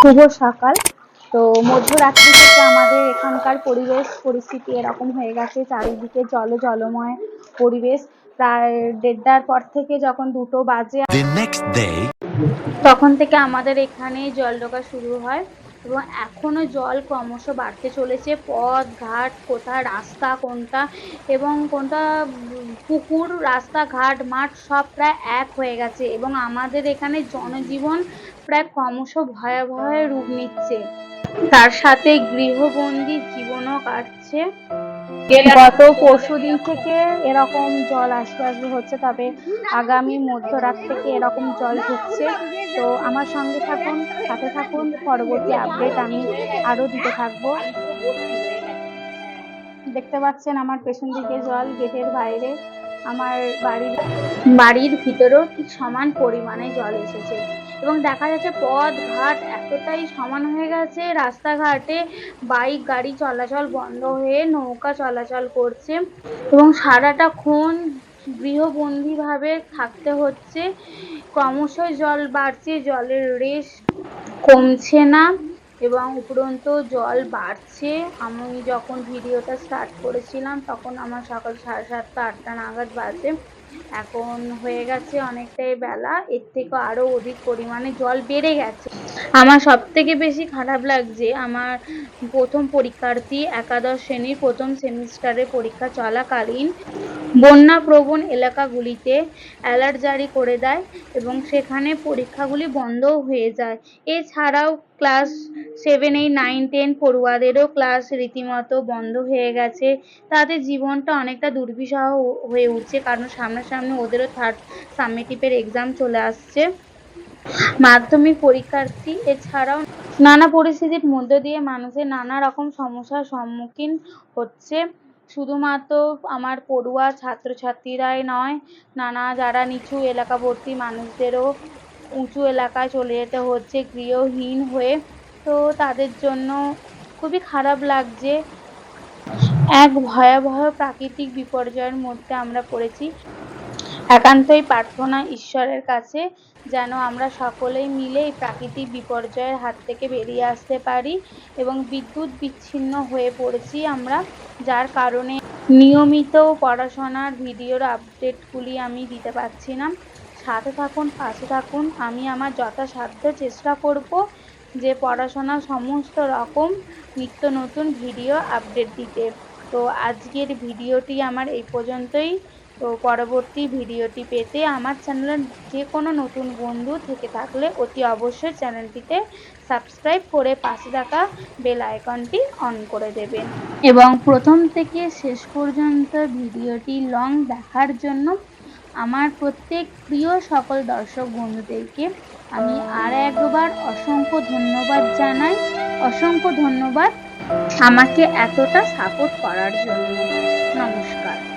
শুভ সকাল। তো মধ্যরাত্রি থেকে আমাদের এখানকার পরিবেশ পরিস্থিতি এরকম হয়ে গেছে চারিদিকে জল জলময় পরিবেশ। প্রায় দেড়টার পর থেকে যখন দুটো বাজে তখন থেকে আমাদের এখানে জল ঢোকা শুরু হয়। এবং এখনও জল ক্রমশ বাড়তে চলেছে। পথ, ঘাট, কোথা, রাস্তা, কোনটা এবং কোনটা পুকুর রাস্তাঘাট মাঠ সব প্রায় এক হয়ে গেছে এবং আমাদের এখানে জনজীবন প্রায় ক্রমশ ভয়াবহ রূপ নিচ্ছে। তার সাথে গৃহবন্দী জীবনও কাটছে। গত পরশু দিন থেকে এরকম জল আসতে আসবে হচ্ছে, তবে আগামী মধ্যরাত থেকে এরকম জল ঢুকছে। তো আমার সঙ্গে থাকুন, সাথে থাকুন, পরবর্তী আপডেট আমি আরও দিতে থাকব। দেখতে পাচ্ছেন আমার পেছন দিকে জল, গেটের বাইরে। আমার বাড়ির বাড়ির ভিতরেও ঠিক সমান পরিমাণে জল এসেছে। এবং দেখা যাচ্ছে পথ, ঘাট এতটাই সমান হয়ে গেছে, রাস্তাঘাটে বাইক, গাড়ি চলাচল বন্ধ হয়ে নৌকা চলাচল করছে এবং সারাটা ক্ষণ গৃহবন্দীভাবে থাকতে হচ্ছে। ক্রমশই জল বাড়ছে, জলের রেশ কমছে না। এবং উপরন্ত জল বাড়ছে। আমি যখন ভিডিওটা স্টার্ট করেছিলাম, তখন আমার সকাল সাড়ে সাতটা, আটটা নাগাদ বাজে। এখন হয়ে গেছে অনেকটাই বেলা। এর থেকে আরও অধিক পরিমাণে জল বেড়ে গেছে। আমার সব থেকে বেশি খারাপ লাগছে, আমার প্রথম পরীক্ষার্থী, একাদশ শ্রেণির প্রথম সেমিস্টারে পরীক্ষা চলাকালীন বন্যা প্রবণ এলাকাগুলিতে অ্যালার্ট জারি করে দেয় এবং সেখানে পরীক্ষাগুলি বন্ধও হয়ে যায়। এছাড়াও class seven eight nine ten পড়ুয়াদেরও class রীতিমতো বন্ধ হয়ে গেছে। তাদের জীবনটা অনেকটা দুর্বিষহ হয়ে উঠছে, কারণ সামনাসামনি ওদেরও থার্ড সামেটিভের এক্সাম চলে আসছে। মাধ্যমিক পরীক্ষার্থী, এছাড়াও নানা পরিস্থিতির মধ্য দিয়ে মানুষের নানা রকম সমস্যার সম্মুখীন হচ্ছে। শুধুমাত্র আমার পড়ুয়া ছাত্রছাত্রীরাই নয়, নানা যারা নিচু এলাকাবর্তী মানুষদেরও উঁচু এলাকায় চলে যেতে হচ্ছে, গৃহহীন হয়ে। তো তাদের জন্য খুবই খারাপ লাগছে। এক ভয়াবহ প্রাকৃতিক বিপর্যয়ের মধ্যে আমরা পড়েছি। একান্তই প্রার্থনা ঈশ্বরের কাছে, যেন আমরা সকলেই মিলে এই প্রাকৃতিক বিপর্যয়ের হাত থেকে বেরিয়ে আসতে পারি এবং বিদ্যুৎ বিচ্ছিন্ন হয়ে পড়েছি আমরা, যার কারণে নিয়মিত পড়াশোনার ভিডিওর আপডেটগুলি আমি দিতে পারছি না। সাথে থাকুন, পাশে থাকুন, আমি আমার যথাসাধ্য চেষ্টা করব যে পড়াশোনার সমস্ত রকম নিত্য নতুন ভিডিও আপডেট দিতে। তো আজকের ভিডিওটি আমার এই পর্যন্তই। তো পরবর্তী ভিডিওটি পেতে আমার চ্যানেলের যে কোনো নতুন বন্ধু থেকে থাকলে অতি অবশ্যই চ্যানেলটিতে সাবস্ক্রাইব করে পাশে থাকা বেল আইকনটি অন করে দেবেন। এবং প্রথম থেকে শেষ পর্যন্ত ভিডিওটি লং দেখার জন্য আমার প্রত্যেক প্রিয় সকল দর্শক বন্ধুদেরকে আমি আর একবার অসংখ্য ধন্যবাদ জানাই, অসংখ্য ধন্যবাদ আমাকে এতটা সাপোর্ট করার জন্য। নমস্কার।